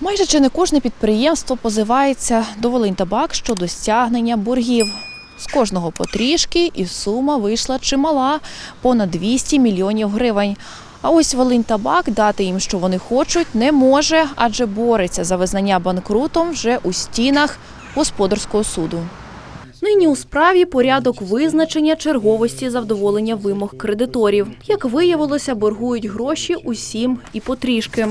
Майже чи не кожне підприємство позивається до Волиньтабак щодо стягнення боргів. З кожного потрішки і сума вийшла чимала понад 200 мільйонів гривень. А ось Волиньтабак дати їм, що вони хочуть, не може, адже бореться за визнання банкрутом вже у стінах господарського суду. Нині у справі порядок визначення черговості завдоволення вимог кредиторів. Як виявилося, боргують гроші усім і потрішки.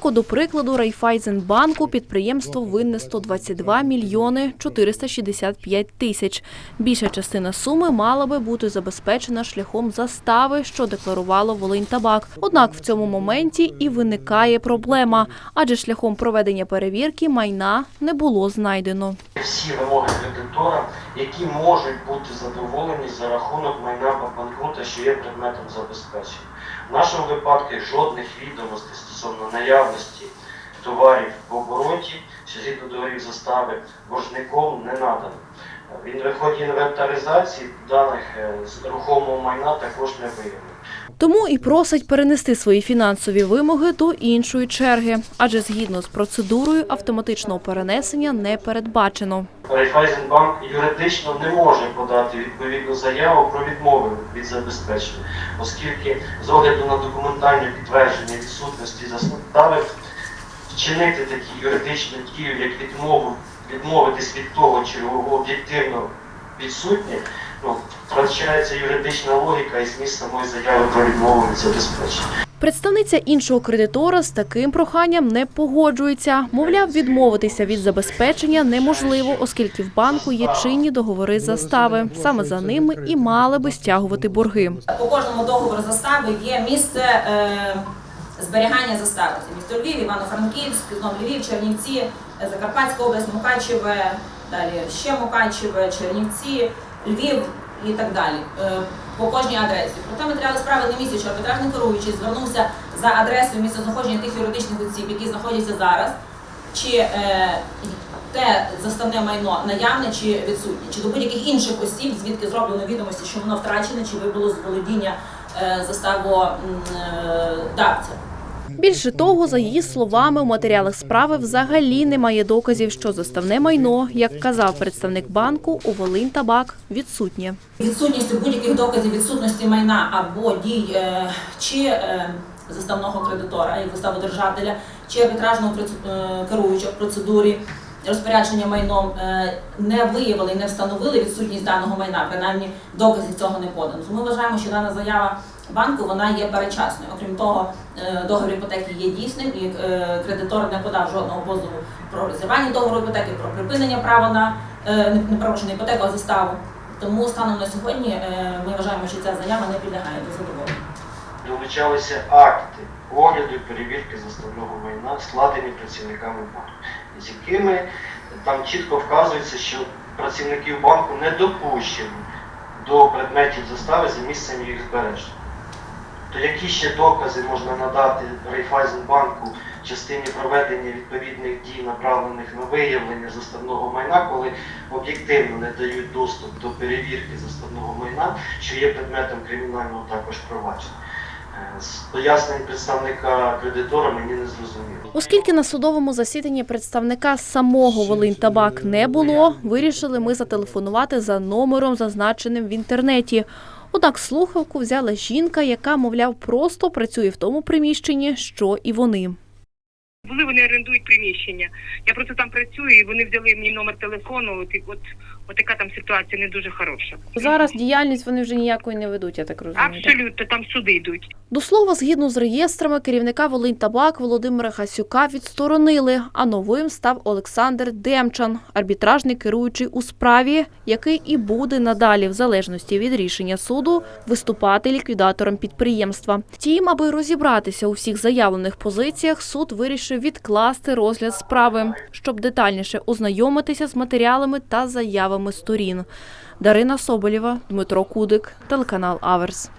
Так, до прикладу, Райфайзенбанку підприємство винне 122 мільйони 465 тисяч. Більша частина суми мала би бути забезпечена шляхом застави, що декларувало Волиньтабак. Однак в цьому моменті і виникає проблема, адже шляхом проведення перевірки майна не було знайдено. всі вимоги кредитора, які можуть бути задоволені за рахунок майна банкрута, що є предметом забезпечення. В нашому випадку жодних відомостей стосовно наявності товарів в обороті, що згідно договорів застави, боржником не надано. Він в ході інвентаризації даних е, з рухомого майна також не виявлено. Тому і просить перенести свої фінансові вимоги до іншої черги, адже згідно з процедурою автоматичного перенесення не передбачено. Райфайзенбанк юридично не може подати відповідну заяву про відмову від забезпечення, оскільки з огляду на документальне підтвердження відсутності застави вчинити такі юридичні дії, як відмову, відмовитись від того, чи об'єктивно відсутнє, втрачається юридична логіка і зміст самої заяви про відмову від забезпечення. Представниця іншого кредитора з таким проханням не погоджується. Мовляв, відмовитися від забезпечення неможливо, оскільки в банку є чинні договори застави. Саме за ними і мали би стягувати борги. По кожному договору застави є місце е, зберігання застави. Це місто Львів, Івано-Франківськ, знову Львів, Чернівці, е, Закарпатська область, Мукачеве, далі ще Мукачеве, Чернівці, Львів і так далі. Е, по кожній адресі. Проте матеріали справи не місяць, що арбітражний керуючий звернувся за адресою місцезнаходження тих юридичних осіб, які знаходяться зараз, чи е, те заставне майно наявне чи відсутнє, чи до будь-яких інших осіб, звідки зроблено відомості, що воно втрачене, чи вибуло з володіння е, заставодавця. Більше того, за її словами, у матеріалах справи взагалі немає доказів, що заставне майно, як казав представник банку, у Волиньтабак відсутнє. Відсутністю будь-яких доказів відсутності майна або дій е, чи е, заставного кредитора, як заставодержателя, чи арбітражного е, керуючого процедурі розпорядження майном не виявили і не встановили відсутність даного майна, принаймні доказів цього не подано. Ми вважаємо, що дана заява банку вона є перечасною. Окрім того, е, договір іпотеки є дійсним і е, кредитор не подав жодного позову про розірвання договору іпотеки, про припинення права на е, не- не порушення іпотеку, а заставу. Тому станом на сьогодні ми вважаємо, що ця заява не підлягає до задоволення. долучалися акти огляду і перевірки заставного майна, складені працівниками банку, з якими там чітко вказується, що працівників банку не допущені до предметів застави за місцем їх збереження. То які ще докази можна надати Райфайзенбанку в частині проведення відповідних дій, направлених на виявлення заставного майна, коли об'єктивно не дають доступ до перевірки заставного майна, що є предметом кримінального також провадження? Е, З пояснень представника кредитора мені не зрозуміло. Оскільки на судовому засіданні представника самого Волиньтабак не було, вирішили ми зателефонувати за номером, зазначеним в інтернеті. Однак слухавку взяла жінка, яка, мовляв, просто працює в тому приміщенні, що і вони. Були вони орендують приміщення. Я просто там працюю, і вони взяли мій номер телефону. От, от, от така там ситуація не дуже хороша. Зараз діяльність вони вже ніякої не ведуть, я так розумію. Абсолютно, там суди йдуть. До слова, згідно з реєстрами, керівника Волиньтабак Володимира Хасюка відсторонили, а новим став Олександр Демчан, арбітражний керуючий у справі, який і буде надалі, в залежності від рішення суду, виступати ліквідатором підприємства. Втім, аби розібратися у всіх заявлених позиціях, суд вирішив відкласти розгляд справи, щоб детальніше ознайомитися з матеріалами та заявами сторін. Дарина Соболєва, Дмитро Кудик, телеканал Аверс.